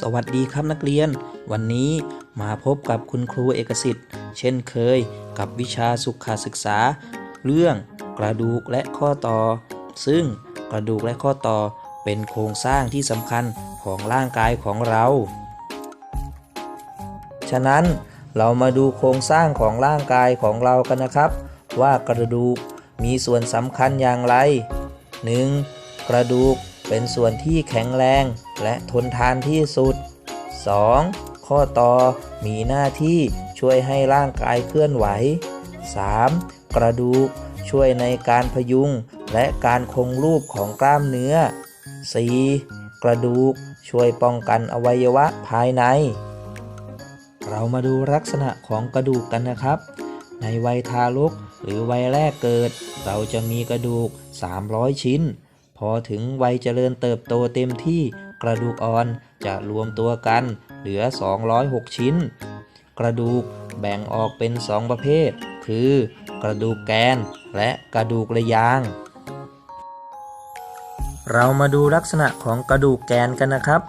สวัสดีครับนักเรียน วันนี้มาพบกับคุณครูเอกสิทธิ์ เช่นเคยกับวิชาสุขศึกษา เรื่องกระดูกและข้อต่อ ซึ่งกระดูกและข้อต่อเป็นโครงสร้างที่สำคัญของร่างกายของเรา ฉะนั้นเรามาดูโครงสร้างของร่างกายของเรากันนะครับ ว่ากระดูกมีส่วนสำคัญอย่างไร 1. กระดูกเป็นส่วนที่แข็งแรง และทนทานที่สุด 2. ข้อต่อมีหน้าที่ช่วยให้ร่างกายเคลื่อนไหว 3. กระดูกช่วยในการพยุงและการคงรูปของกล้ามเนื้อ 4. กระดูกช่วยป้องกันอวัยวะภายใน เรามาดูลักษณะของกระดูกกันนะครับ ในวัยทารกหรือวัยแรกเกิด เราจะมีกระดูก 300 ชิ้น พอถึงวัยเจริญเติบโตเต็มที่ กระดูกอ่อนจะรวมตัวกันเหลือ 206 ชิ้น กระดูกแบ่งออกเป็น 2 ประเภท คือ กระดูกแกนและกระดูกระยาง เรามาดูลักษณะของกระดูกแกนกันนะครับ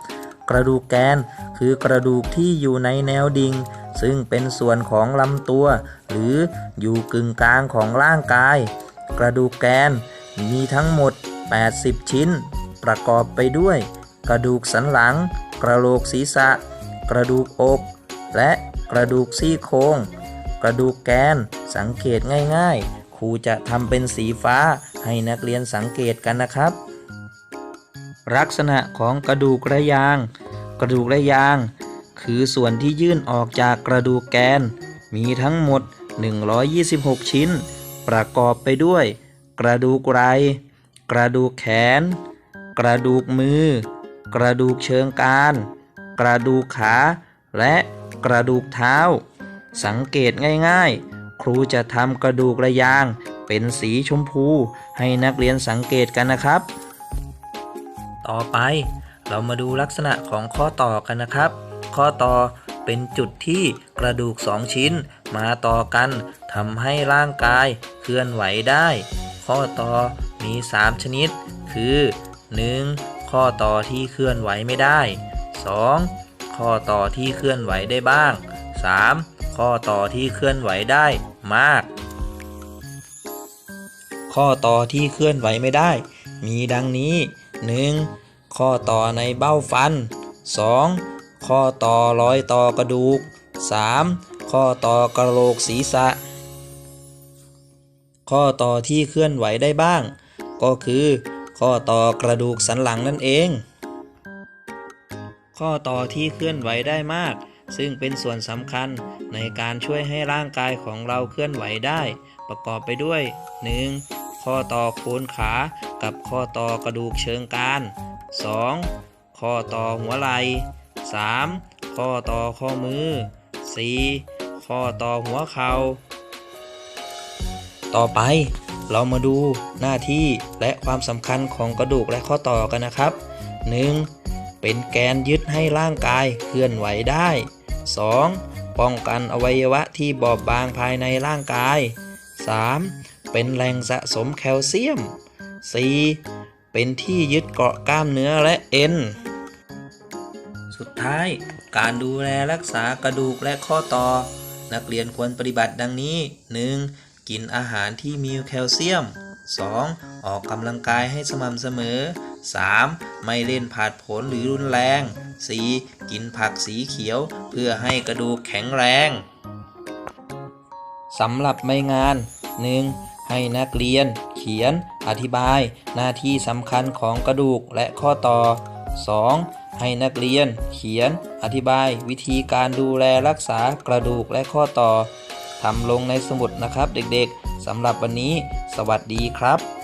กระดูกแกนคือกระดูกที่อยู่ในแนวดิ่งซึ่งเป็นส่วนของลำตัว หรืออยู่กึ่งกลางของร่างกาย กระดูกแกนมีทั้งหมด 80 ชิ้น ประกอบไปด้วย กระดูกสันหลัง กระโหลกศีรษะ กระดูกอก และกระดูกซี่โครงกระดูกแกน สังเกตง่ายๆ ครูจะทำเป็นสีฟ้าให้นักเรียนสังเกตกันนะครับ ลักษณะของกระดูกระยาง กระดูกระยาง คือส่วนที่ยื่นออกจากกระดูกแกน มีทั้งหมด 126 ชิ้น ประกอบไปด้วย กระดูกไห้กระดูกแขน กระดูกมือ กระดูกเชิงกรานกระดูกขา และกระดูกเท้า สังเกตง่ายๆ ครูจะทำกระดูกระยาง เป็นสีชมพู ให้นักเรียนสังเกตกันนะครับ ต่อไปเรามาดูลักษณะของข้อต่อกันนะครับ ข้อต่อเป็นจุดที่กระดูกสองชิ้น มาต่อกันทำให้ร่างกายเคลื่อนไหวได้ ข้อต่อมี 3 ชนิด คือ 1. ข้อต่อที่เคลื่อนไหวไม่ได้ 2. ข้อต่อที่เคลื่อนไหวได้บ้าง 3. ข้อต่อที่เคลื่อนไหวได้มาก ข้อต่อที่เคลื่อนไหวไม่ได้ มีดังนี้ 1. ข้อต่อในเบ้าฟัน 2. ข้อต่อรอยต่อกระดูก 3. ข้อต่อกระโหลกศีรษะ ข้อต่อที่เคลื่อนไหวได้บ้าง ก็คือ ข้อต่อกระดูกสันหลังนั่นเอง ข้อต่อที่เคลื่อนไหวได้มาก ซึ่งเป็นส่วนสำคัญในการช่วยให้ร่างกายของเราเคลื่อนไหวได้ ประกอบไปด้วย 1. ข้อต่อโคนขากับข้อต่อกระดูกเชิงกราน 2. ข้อต่อหัวไหล่ 3. ข้อต่อข้อมือ 4. ข้อต่อหัวเขา่าต่อไป เรามาดูหน้าที่และความสำคัญของกระดูกและข้อต่อกันนะครับ 1. เป็นแกนยึดให้ร่างกายเคลื่อนไหวได้ 2. ป้องกันอวัยวะที่บอบบางภายในร่างกาย 3. เป็นแหล่งสะสมแคลเซียม 4. เป็นที่ยึดเกาะกล้ามเนื้อและเอ็น สุดท้ายการดูแลรักษากระดูกและข้อต่อ นักเรียนควรปฏิบัติดังนี้ 1. กินอาหารที่มีแคลเซียม 2. ออกกำลังกายให้สม่ำเสมอ 3. ไม่เล่นผาดผนหรือรุนแรง 4. กินผักสีเขียวเพื่อให้กระดูกแข็งแรงสำหรับใบงาน 1. ให้นักเรียน เขียน อธิบาย หน้าที่สำคัญของกระดูกและข้อต่อ 2. ให้นักเรียน เขียน อธิบาย วิธีการดูแลรักษากระดูกและข้อต่อ ทำลงในสมุดนะครับเด็กๆสำหรับวันนี้ สวัสดีครับ